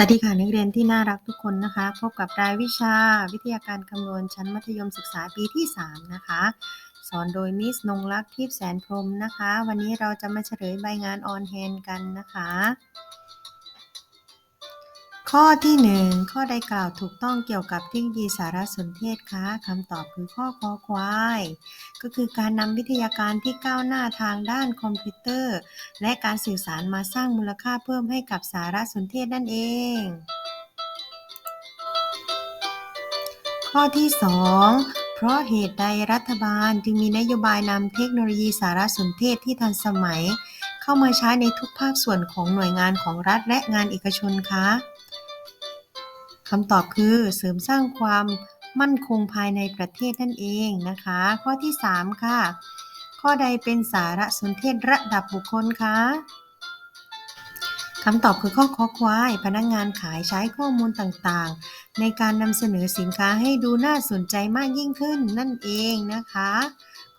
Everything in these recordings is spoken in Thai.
สวัสดีค่ะนักเรียนที่น่ารักทุกคนนะคะ พบกับรายวิชา วิทยาการคำนวณชั้นมัธยมศึกษาปีที่ 3 นะคะ สอนโดยมิสนงรักทิพแสนพรมนะคะ วันนี้เราจะมาเฉลยใบงานออนแฮนกันนะคะ ข้อที่ 1 ข้อใดกล่าวถูกต้องเกี่ยวกับเทคโนโลยีสารสนเทศคะคำตอบคือข้อคอควาย ก็คือการนำวิทยาการที่ก้าวหน้าทางด้านคอมพิวเตอร์ และการสื่อสารมาสร้างมูลค่าเพิ่มให้กับสารสนเทศนั่นเอง ข้อที่2เพราะเหตุใดรัฐบาลจึงมีนโยบายนำเทคโนโลยีสารสนเทศที่ทันสมัย เข้ามาใช้ในทุกภาคส่วนของหน่วยงานของรัฐและงานเอกชนคะ คำตอบคือเสริมสร้างความมั่นคงภายในประเทศนั่นเองนะคะ ข้อที่ 3 ค่ะ ข้อใดเป็นสารสนเทศระดับบุคคลคะคำตอบคือข้อคอควาย พนักงงานขายใช้ข้อมูลต่างๆ ในการนำเสนอสินค้าให้ดูน่าสนใจมากยิ่งขึ้นนั่นเองนะคะ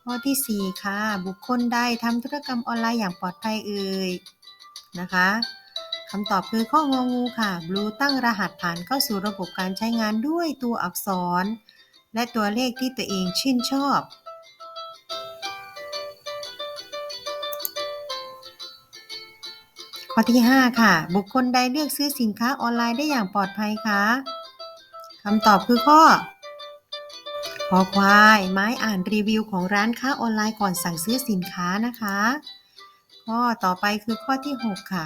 ข้อที่ 4 ค่ะ บุคคลใดทำธุรกรรมออนไลน์อย่างปลอดภัยเอ่ยนะคะ คำตอบคือข้ององูค่ะ Blue ตั้งรหัสผ่านเข้าสู่ระบบการใช้งานด้วยตัวอักษร และตัวเลขที่ตัวเองชื่นชอบ ข้อที่ 5 ค่ะ บุคคลใดเลือกซื้อสินค้าออนไลน์ได้อย่างปลอดภัยคะคำตอบคือข้อขอควาย ไม้อ่านรีวิวของร้านค้าออนไลน์ก่อนสั่งซื้อสินค้านะคะ ข้อต่อไปคือข้อที่ 6 ค่ะ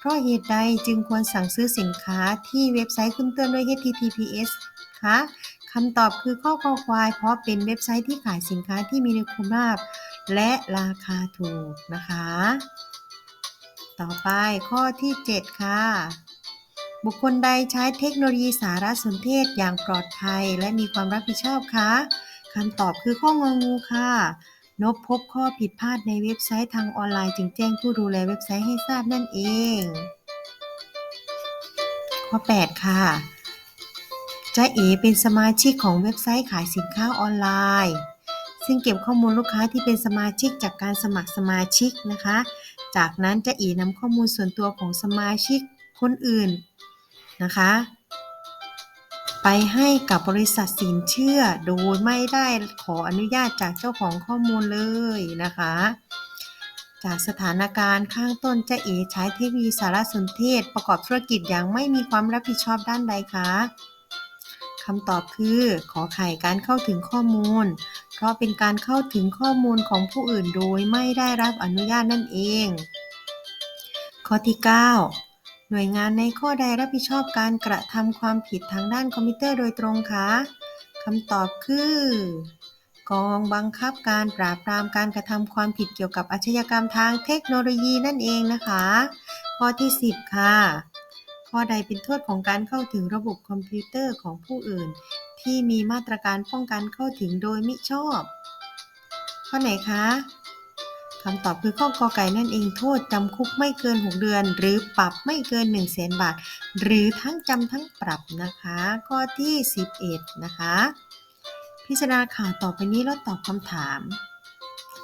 เพราะเหตุใดจึงควรสั่งซื้อสินค้าที่เว็บไซต์ขึ้นเตือนด้วย HTTPS คะคำตอบคือข้อคอควาย เพราะเป็นเว็บไซต์ที่ขายสินค้าที่มีคุณภาพ และราคาถูกนะคะ ต่อไปข้อที่ 7 ค่ะ บุคคลใดใช้เทคโนโลยีสารสนเทศอย่างปลอดภัย และมีความรับผิดชอบคะคำตอบคือข้ององูค่ะ นบพบข้อผิดพลาดในเว็บไซต์ทางออนไลน์จึงแจ้งผู้ดูแลเว็บไซต์ให้ทราบนั่นเอง ข้อ 8 ค่ะจ้าเอเป็นสมาชิกของเว็บไซต์ขายสินค้าออนไลน์ ซึ่งเก็บข้อมูลลูกค้าที่เป็นสมาชิกจากการสมัครสมาชิกนะคะ จากนั้นจ้าเอนำข้อมูลส่วนตัวของสมาชิกคนอื่นนะคะ ไปให้กับบริษัทสินเชื่อโดยไม่ได้ขออนุญาตจากเจ้าของข้อมูลเลยนะคะ จากสถานการณ์ข้างต้นจะเอใช้เทคโนโลยีสารสนเทศ ประกอบธุรกิจอย่างไม่มีความรับผิดชอบด้านใดคะคำตอบคือ ขอไข่การเข้าถึงข้อมูล เพราะเป็นการเข้าถึงข้อมูลของผู้อื่นโดยไม่ได้รับอนุญาตนั่นเอง ข้อที่ 9 หน่วยงานในข้อใดรับผิดชอบการกระทำความผิดทางด้านคอมพิวเตอร์โดยตรงคะคำตอบคือ กองบังคับการปราบปรามการกระทำความผิดเกี่ยวกับอาชญากรรมทางเทคโนโลยีนั่นเองนะคะ ข้อที่ 10 ค่ะ ข้อใดเป็นโทษของการเข้าถึงระบบคอมพิวเตอร์ของผู้อื่น ที่มีมาตรการป้องกันเข้าถึงโดยมิชอบ ข้อไหนคะ คำตอบคือข้อกอไก่นั่นเองโทษจำคุกไม่เกิน 6 เดือน หรือปรับไม่เกิน 1 0 0 0 0แสนบาท หรือทั้งจำทั้งปรับนะคะ ข้อที่ 11 นะคะ พิจารณาข่าวต่อไปนี้แล้วตอบคำถาม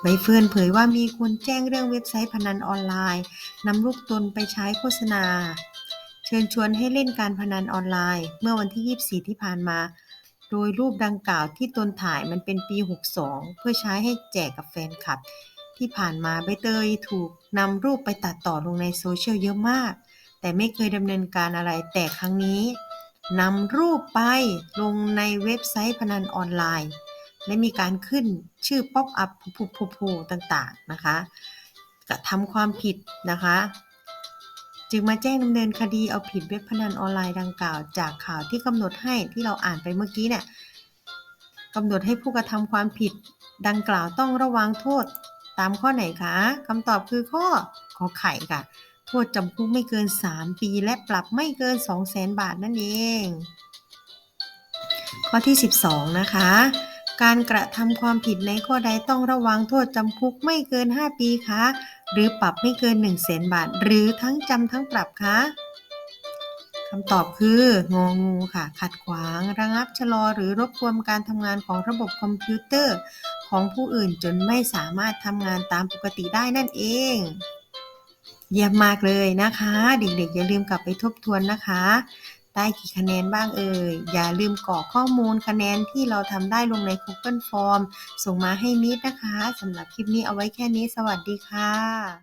ใบเฟิร์นเผยว่ามีคนแจ้งเรื่องเว็บไซต์พนันออนไลน์นำรูปตนไปใช้โฆษณา เชิญชวนให้เล่นการพนันออนไลน์ เมื่อวันที่ 24 ที่ผ่านมา โดยรูปดังกล่าวที่ตนถ่ายมันเป็นปี 62 เพื่อใช้ให้แจกกับแฟนคลับ ที่ผ่านมาใบเตยถูกนำรูปไปตัดต่อลงในโซเชียลเยอะมาก แต่ไม่เคยดำเนินการอะไร แต่ครั้งนี้นำรูปไปลงในเว็บไซต์พนันออนไลน์ และมีการขึ้นชื่อป๊อปอัพผูๆต่างๆนะคะกระทำความผิดนะคะ จึงมาแจ้งดำเนินคดีเอาผิดเว็บพนันออนไลน์ดังกล่าว จากข่าวที่กำหนดให้ที่เราอ่านไปเมื่อกี้เนี่ยกำหนดให้ผู้กระทำความผิดดังกล่าวต้องระวังโทษ ตามข้อไหนคะคำตอบคือข้อขอไข่ค่ะ โทษจำคุกไม่เกิน 3 ปีและปรับไม่เกิน 2 0 0แสนบาทนั่นเอง ข้อที่ 12 นะคะ การกระทำความผิดในข้อใดต้องระวังโทษจำคุกไม่เกิน 5 ปีคะหรือปรับไม่เกิน 1 0 0 0 0แสนบาท หรือทั้งจำทั้งปรับคะคำตอบคืององูค่ะ ขัดขวาง ระงับชะลอหรือรบกวนการทำงานของระบบคอมพิวเตอร์ ของผู้อื่นจนไม่สามารถทำงานตามปกติได้นั่นเอง เยี่ยมมากเลยนะคะ เด็กๆ อย่าลืมกลับไปทบทวนนะคะ ได้กี่คะแนนบ้างเอ่ย อย่าลืมกรอกข้อมูลคะแนนที่เราทำได้ลงใน Google Form ส่งมาให้มิตรนะคะสำหรับคลิปนี้เอาไว้แค่นี้ สวัสดีค่ะ